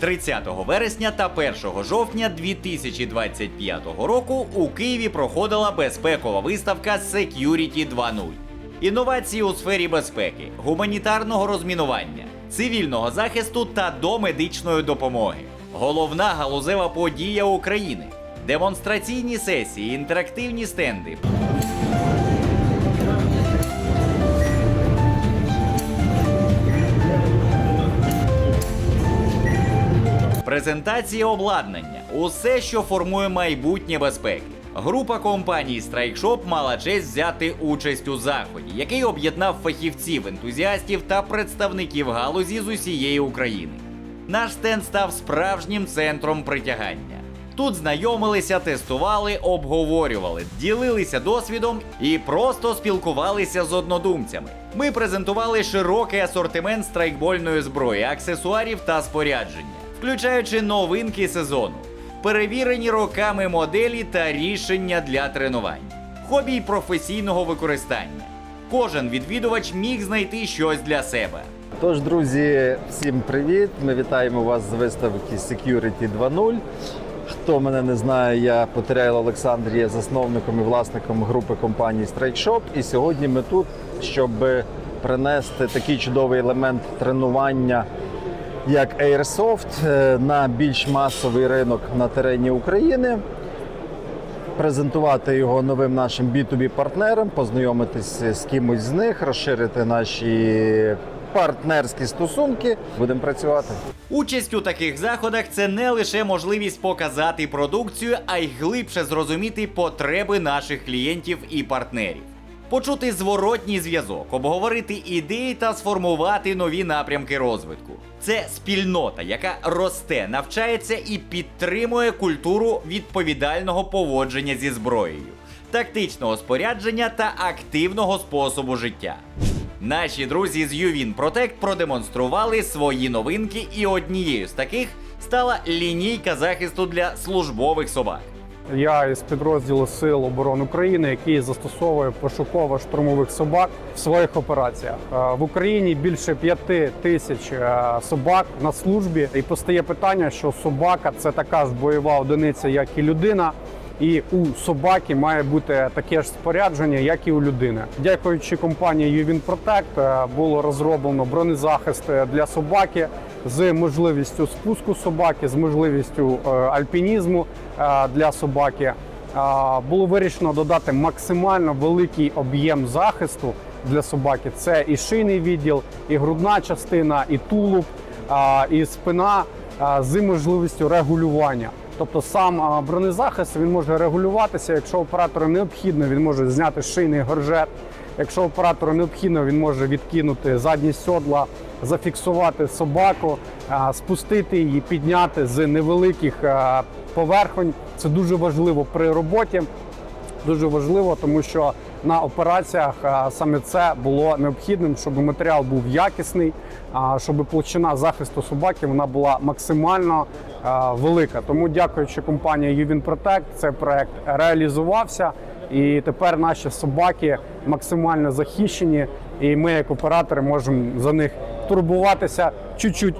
30 вересня та 1 жовтня 2025 року у Києві проходила безпекова виставка Security 2.0. Інновації у сфері безпеки, гуманітарного розмінування, цивільного захисту та домедичної допомоги. Головна галузева подія України. Демонстраційні сесії, інтерактивні стенди, Презентація обладнання усе, що формує майбутнє безпеки. Група компаній StrikeShop мала честь взяти участь у заході, який об'єднав фахівців, ентузіастів та представників галузі з усієї України. Наш стенд став справжнім центром притягання. Тут знайомилися, тестували, обговорювали, ділилися досвідом і просто спілкувалися з однодумцями. Ми презентували широкий асортимент страйкбольної зброї, аксесуарів та спорядження, включаючи новинки сезону, перевірені роками моделі та рішення для тренувань, хобі й професійного використання. Кожен відвідувач міг знайти щось для себе. Тож, друзі, всім привіт! Ми вітаємо вас з виставки Security 2.0. Хто мене не знає, я Потеряйло Олександр є засновником і власником групи компанії Strike. І сьогодні ми тут, щоб принести такий чудовий елемент тренування, як Airsoft, е, на більш масовий ринок на терені України. Презентувати його новим нашим B2B партнерам, познайомитись з кимось з них, розширити наші партнерські стосунки. Будемо працювати. Участь у таких заходах це не лише можливість показати продукцію, а й глибше зрозуміти потреби наших клієнтів і партнерів. Почути зворотній зв'язок, обговорити ідеї та сформувати нові напрямки розвитку. Це спільнота, яка росте, навчається і підтримує культуру відповідального поводження зі зброєю, тактичного спорядження та активного способу життя. Наші друзі з Ювін Protect продемонстрували свої новинки, і однією з таких стала лінійка захисту для службових собак. Я із підрозділу Сил оборони України, який застосовує пошуково-штурмових собак в своїх операціях. Е, В Україні більше п'яти тисяч е, собак на службі, і постає питання, що собака це така ж бойова одиниця, як і людина. І у собаки має бути таке ж спорядження, як і у людини. Дякуючи компанії Ювін Protect, е, було розроблено бронезахист е, для собаки з можливістю спуску собаки, з можливістю е, альпінізму для собаки. Було вирішено додати максимально великий об'єм захисту для собаки. Це і шийний відділ, і грудна частина, і тулуб, і спина з можливістю регулювання. Тобто сам бронезахист він може регулюватися. Якщо оператору необхідно, він може зняти шийний горжет. Якщо оператору необхідно, він може відкинути задні сьодла, зафіксувати собаку, спустити її, підняти з невеликих поверхонь. Це дуже важливо при роботі. Дуже важливо, тому що на операціях саме це було необхідним, щоб матеріал був якісний, щоб площина захисту собаки вона була максимально велика. Тому, дякуючи компанії Ювін Protect, цей проект реалізувався, і тепер наші собаки максимально захищені, і ми, як оператори, можемо за них турбуватися чуть-чуть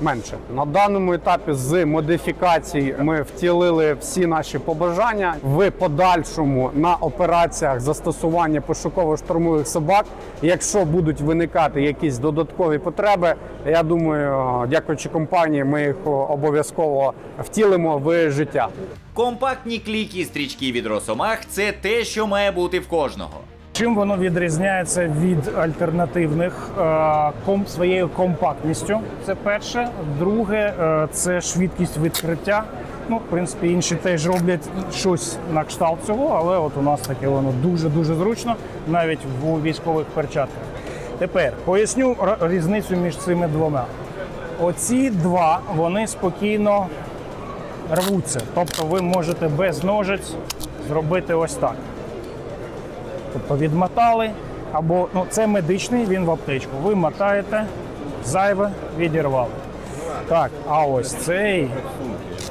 менше. На даному етапі з модифікацій ми втілили всі наші побажання в подальшому на операціях застосування пошуково-штурмових собак. Якщо будуть виникати якісь додаткові потреби, я думаю, дякуючи компанії, ми їх обов'язково втілимо в життя. Компактні кліки стрічки від Росомах це те, що має бути в кожного. Чим воно відрізняється від альтернативних Е, ком- своєю компактністю? Це перше. Друге, е, це швидкість відкриття. Ну, в принципі, інші теж роблять щось на кшталт цього, але от у нас таке воно дуже дуже зручно, навіть в військових перчатках. Тепер поясню різницю між цими двома. Оці два вони спокійно рвуться. Тобто ви можете без ножиць зробити ось так. Тобто відмотали, або ну, це медичний, він в аптечку. Ви мотаєте, зайве відірвали. Так, а ось цей,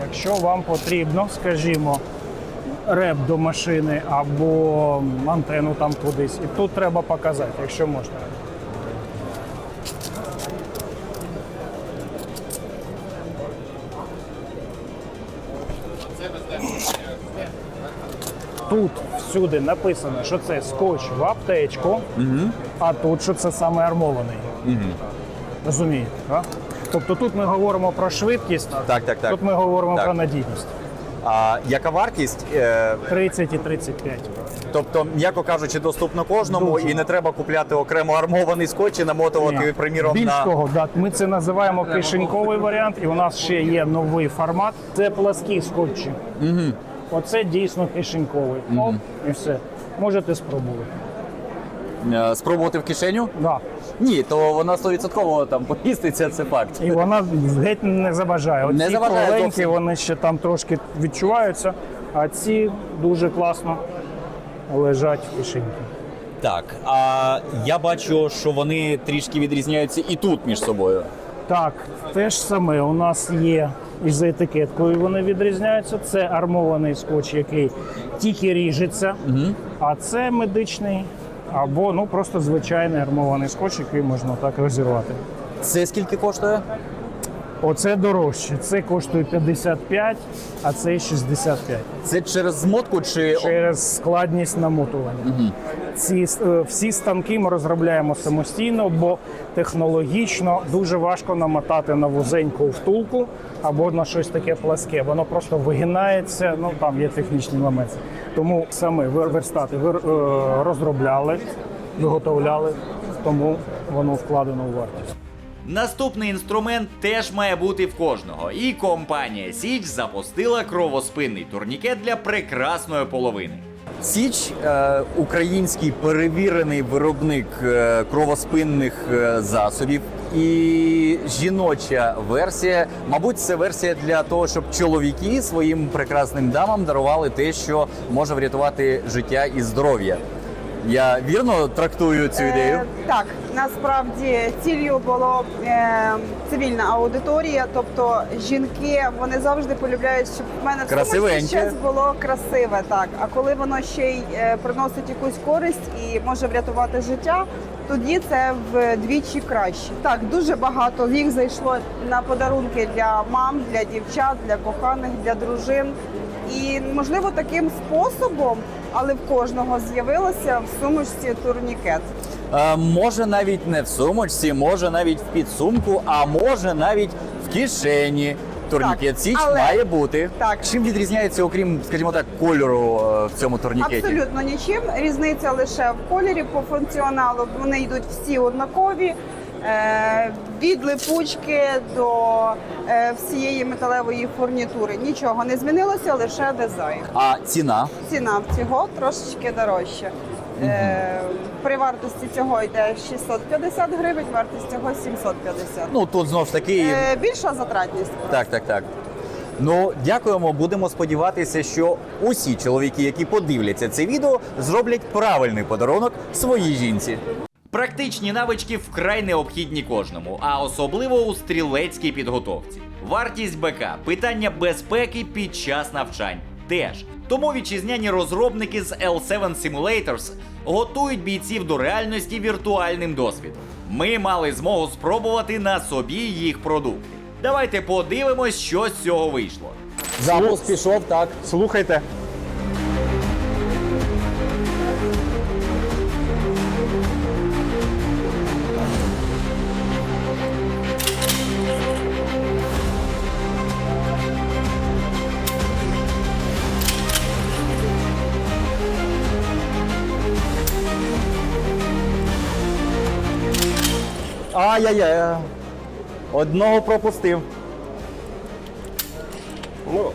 якщо вам потрібно, скажімо, реп до машини або антенну там кудись. І тут треба показати, якщо можна. Тут всюди написано, що це скотч в аптечку, а тут що це саме армований. Розумієте? так? Тобто тут ми говоримо про швидкість, Так, так, так. тут ми говоримо Так. про надійність. А яка вартість? Е, 30 і 35. тобто, м'яко кажучи, доступно кожному, Дуже. і не треба купляти окремо армований скотч і намотувати, Ні. приміром, Більш на того, да, ми це називаємо кишеньковий варіант, і у нас ще є новий формат. Це пласкі скотчі. Угу. Оце дійсно кишеньковий. Оп, і все. Можете спробувати. Е, спробувати в кишеню? Да. Ні, то вона 100% там поміститься, це факт. І вона геть не заважає. Оці Не заважає кругленькі, вони ще там трошки відчуваються, а ці дуже класно лежать в кишеньки. Так, а я бачу, що вони трішки відрізняються і тут між собою. Так, те ж саме у нас є і за етикеткою вони відрізняються. Це армований скотч, який тільки ріжеться, а це медичний або ну просто звичайний армований скотч, який можна так розірвати. Це скільки коштує? Оце дорожче. Це коштує 55, а це 65. Це через змотку чи через складність намотування. Ці е, всі станки ми розробляємо самостійно, бо технологічно дуже важко намотати на вузеньку втулку або на щось таке пласке. Воно просто вигинається. Ну там є технічні моменти. Тому саме верстати е, розробляли, виготовляли, тому воно вкладено у вартість. Наступний інструмент теж має бути в кожного, і компанія Січ запустила кровоспинний турнікет для прекрасної половини. Січ е, український перевірений виробник е, кровоспинних е, засобів. І жіноча версія, мабуть, це версія для того, щоб чоловіки своїм прекрасним дамам дарували те, що може врятувати життя і здоров'я. Я вірно трактую цю ідею. Е, так, насправді ціллю було е, цивільна аудиторія, тобто жінки вони завжди полюбляють, щоб в мене в щось було красиве. Так, а коли воно ще й е, приносить якусь користь і може врятувати життя. Тоді це вдвічі краще. Так, дуже багато їх зайшло на подарунки для мам, для дівчат, для коханих, для дружин. І можливо таким способом, але в кожного з'явилося в сумочці турнікет. Е, може навіть не в сумочці, може навіть в підсумку, а може навіть в кишені. Турнікет Так, Січ але- має бути. Так. Чим відрізняється, окрім, скажімо так, кольору е, в цьому турнікеті? Абсолютно нічим. Різниця лише в кольорі по функціоналу. Вони йдуть всі однакові. Е, Від липучки до е, всієї металевої фурнітури нічого не змінилося, лише дизайн. А ціна? Ціна цього трошечки дорожча. Е, При вартості цього йде 650 гривень, вартість цього 750. Ну тут знову ж таки. Е, Більша затратність. Так, так, так. Ну, дякуємо. Будемо сподіватися, що усі чоловіки, які подивляться це відео, зроблять правильний подарунок своїй жінці. Практичні навички вкрай необхідні кожному, а особливо у стрілецькій підготовці. Вартість БК, питання безпеки під час навчань теж. Тому вітчизняні розробники з L7 Simulators готують бійців до реальності віртуальним досвідом. Ми мали змогу спробувати на собі їх продукти. Давайте подивимось, що з цього вийшло. Запуск пішов, так. Слухайте. Ай-яй-яй. Одного пропустив. Ну,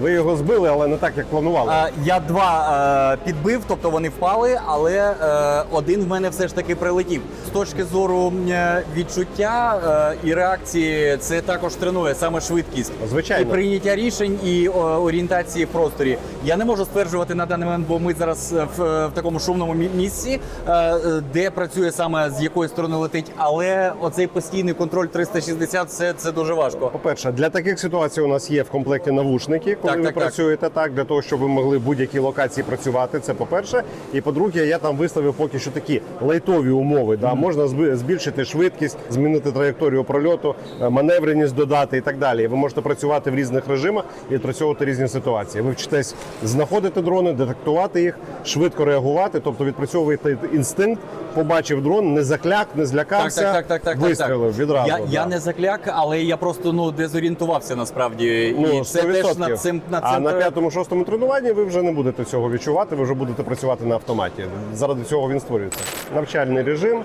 ви його збили, але не так, як планували. Е, я два е, підбив, тобто вони впали, але е, один в мене все ж таки прилетів. З точки зору е, відчуття е, і реакції, це також тренує саме швидкість. Звичайно. І прийняття рішень і о, орієнтації в просторі. Я не можу стверджувати на даний момент, бо ми зараз е, в, е, в такому шумному мі- місці, е, е, де працює саме з якої сторони летить. Але оцей постійний контроль 360 це, це дуже важко. По-перше, для таких ситуацій у нас є в комплекті навушники, коли Так, ви так, так. працюєте так, для того, щоб ви могли в будь-якій локації працювати. Це по-перше. І по-друге, я там виставив поки що такі лайтові умови. Да? можна збільшити швидкість, змінити траєкторію прольоту, е, маневреність додати і так далі. Ви можете працювати в різних режимах і відпрацьовувати різні ситуації. Ви вчитесь знаходити дрони, детектувати їх, швидко реагувати, тобто відпрацьовуєте інстинкт, побачив дрон, не закляк, не злякався, вистрілив відразу. Я, да. я не закляк, але я просто ну дезорієнтувався насправді. Ну, і це теж 100%. над цим над а на п'ятому-шостому тренуванні ви вже не будете цього відчувати, ви вже будете працювати на автоматі. Заради цього він створюється. Навчальний режим.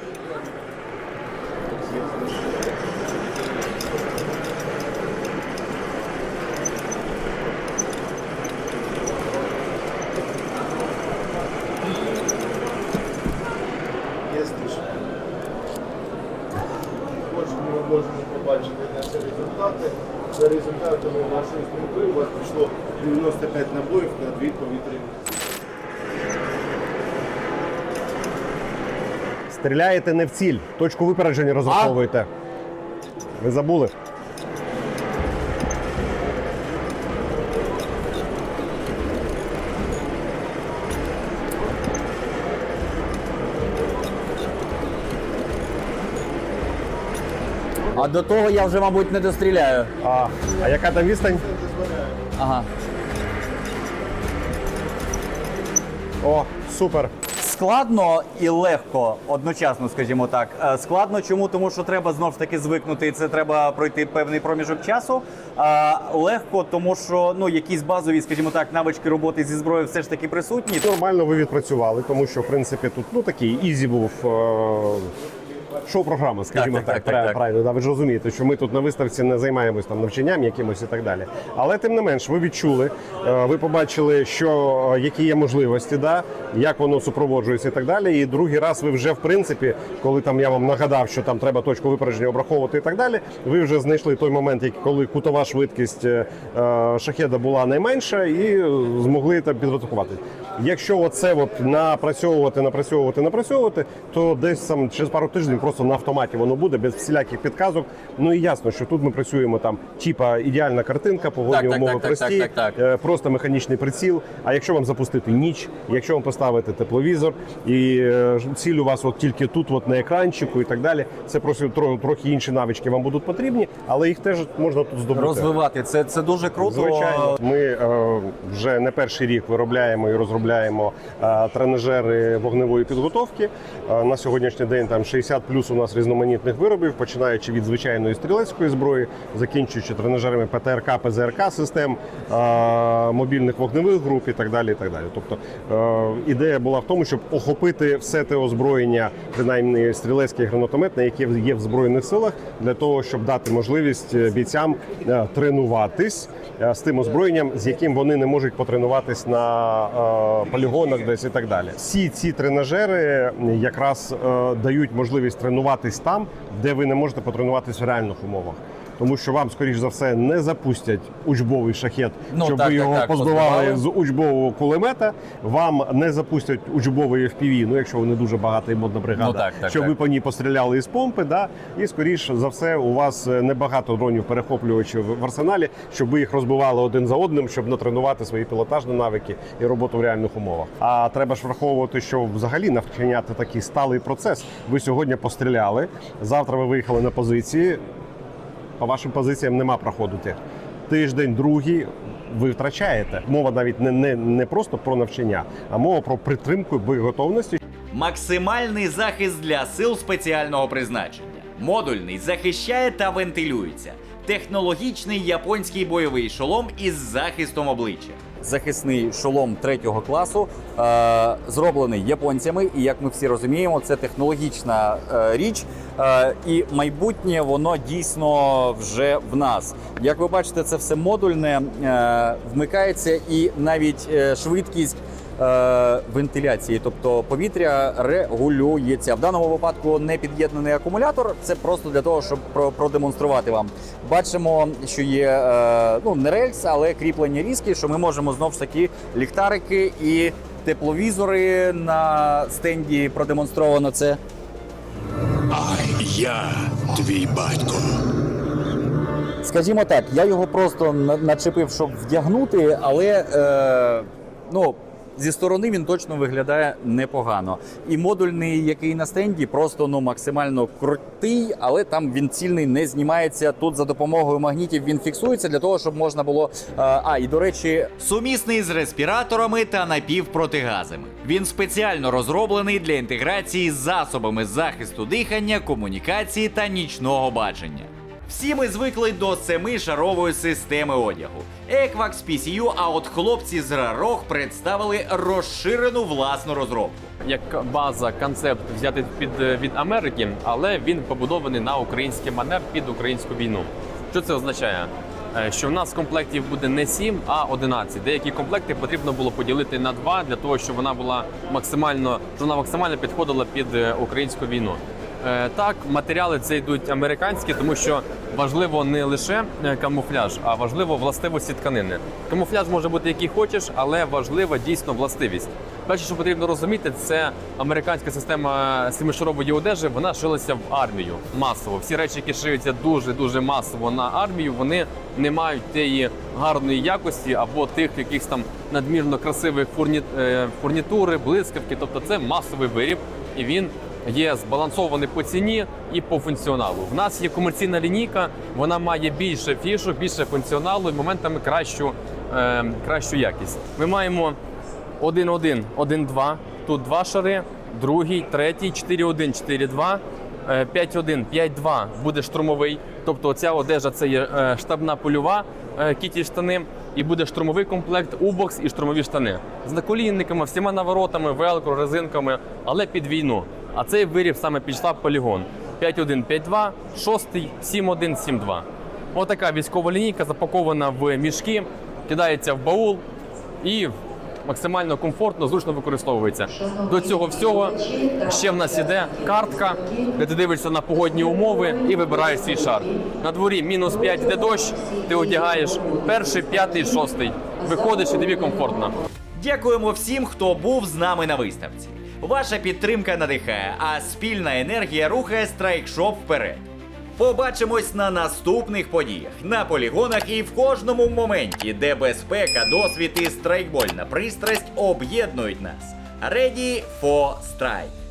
Ми можемо побачити наші результати. За результатами вашої стрільби у вас пішло 95 набоїв на дві повітряні. Стріляєте не в ціль, точку випередження розраховуєте. Ви забули? А до того я вже, мабуть, не достріляю. А, а яка там відстань? Ага. О, супер. Складно і легко одночасно, скажімо так. Е, Складно чому? Тому що треба знов ж таки звикнути, і це треба пройти певний проміжок часу. А легко, тому що ну якісь базові, скажімо так, навички роботи зі зброєю все ж таки присутні. Нормально ви відпрацювали, тому що в принципі тут ну такий ізі був. е, Шоу-програма, скажімо Так, так, так, так, правильно, так. Да, ви ж розумієте, що ми тут на виставці не займаємось там навчанням якимось і так далі. Але тим не менш, ви відчули, е, ви побачили, що е, які є можливості, да, як воно супроводжується і так далі. І другий раз ви вже в принципі, коли там я вам нагадав, що там треба точку випередження обраховувати і так далі. Ви вже знайшли той момент, коли кутова швидкість е, шахеда була найменша, і змогли там підрахувати. Якщо оце от напрацьовувати, напрацьовувати, напрацьовувати, то десь там через пару тижнів просто на автоматі воно буде без всіляких підказок. Ну і ясно, що тут ми працюємо там, типа ідеальна картинка, погодні Так, так, умови так, так, прості, так, так, так. е, просто механічний приціл. А якщо вам запустити ніч, якщо вам поставити тепловізор, і е, ціль у вас от тільки тут, от на екранчику і так далі, це просто трохи інші навички вам будуть потрібні, але їх теж можна тут здобути. Розвивати це, це дуже круто. Звичайно, ми е, вже не перший рік виробляємо і розробляємо е, тренажери вогневої підготовки. Е, на сьогоднішній день там 60 плюс у нас різноманітних виробів, починаючи від звичайної стрілецької зброї, закінчуючи тренажерами ПТРК, ПЗРК систем, мобільних вогневих груп і так далі. І так далі. Тобто е, ідея була в тому, щоб охопити все те озброєння, принаймні стрілецьке і гранатометне, яке є в збройних силах, для того, щоб дати можливість е, бійцям е, тренуватись з тим озброєнням, з яким вони не можуть потренуватись на полігонах, десь і так далі. Всі ці тренажери якраз дають можливість тренуватись там, де ви не можете потренуватись в реальних умовах. Тому що вам, скоріш за все, не запустять учбовий шахет, Ну, щоб так, ви так, його так, позбивали позбивали. з учбового кулемета. Вам не запустять учбовий FPV, ну якщо ви не дуже багата і модна бригада, Ну, так, так, щоб так. ви по ній постріляли із помпи. Да? І скоріш за все, у вас е, небагато дронів перехоплювачів в арсеналі, щоб ви їх розбивали один за одним, щоб натренувати свої пілотажні навики і роботу в реальних умовах. А треба ж враховувати, що взагалі навчання це такий сталий процес. Ви сьогодні постріляли, завтра ви виїхали на позиції. По вашим позиціям нема проходу тих. Тиждень, другий ви втрачаєте. Мова навіть не, не, не просто про навчання, а мова про притримку боєготовності, Максимальний захист для сил спеціального призначення. Модульний захищає та вентилюється. Технологічний японський бойовий шолом із захистом обличчя. захисний шолом третього класу, е, зроблений японцями, і як ми всі розуміємо, це технологічна е, річ, е, і майбутнє воно дійсно вже в нас. Як ви бачите, це все модульне, е, вмикається і навіть е, швидкість. Е, Вентиляції, тобто повітря регулюється. В даному випадку не під'єднаний акумулятор. Це просто для того, щоб продемонструвати вам. Бачимо, що є е, ну не рельс, але кріплення різки, що ми можемо знову ж таки ліхтарики і тепловізори на стенді продемонстровано це. А я твій батько. Скажімо так, я його просто начепив, щоб вдягнути, але е, ну. Зі сторони він точно виглядає непогано. І модульний, який на стенді, просто ну максимально крутий, але там він цільний не знімається. Тут за допомогою магнітів він фіксується для того, щоб можна було. е, А і до речі, Сумісний з респіраторами та напівпротигазами. Він спеціально розроблений для інтеграції з засобами захисту дихання, комунікації та нічного бачення. Всі ми звикли до семишарової системи одягу. Equax PCU, а от хлопці з Rarok представили розширену власну розробку. як база, концепт взяти під від Америки, але він побудований на український манер під українську війну. Що це означає? Е, Що в нас комплектів буде не 7, а 11. Деякі комплекти потрібно було поділити на 2 для того, щоб вона була максимально, щоб вона максимально підходила під е, українську війну. Е, Так, матеріали це йдуть американські, тому що важливо не лише е, камуфляж, а важливо властивості тканини. Камуфляж може бути який хочеш, але важлива дійсно властивість. Перше, що потрібно розуміти, це американська система семишарової одежі. Вона шилася в армію масово. Всі речі, які шиються дуже дуже масово на армію, вони не мають тієї гарної якості або тих якихось там надмірно красивих фурні... е, фурнітури, блискавки. Тобто це масовий виріб, і він є збалансований по ціні і по функціоналу. В нас є комерційна лінійка, вона має більше фішок, більше функціоналу і моментами кращу, е, кращу якість. Ми маємо 1-1, 1-2, тут два шари, другий, третій, 4-1, 4-2. е, 5-1, 5-2 буде штурмовий. Тобто ця одежа це є е, штабна польова е, кіті штани, і буде штурмовий комплект, убокс і штурмові штани з наколінниками, всіма наворотами, велкро, резинками, але під війну. А цей виріб саме під штаб полігон. 5-1, 5-2, 6, 7-1, 7-2. Отака військова лінійка запакована в мішки, кидається в баул і максимально комфортно, зручно використовується. До цього всього ще в нас іде картка, де ти дивишся на погодні умови і вибираєш свій шар. На дворі мінус 5 йде дощ, ти одягаєш перший, п'ятий, шостий. Виходиш і тобі комфортно. Дякуємо всім, хто був з нами на виставці. Ваша підтримка надихає, а спільна енергія рухає страйкшоп вперед. Побачимось на наступних подіях, на полігонах і в кожному моменті, де безпека, досвід і страйкбольна пристрасть об'єднують нас. Ready for Strike!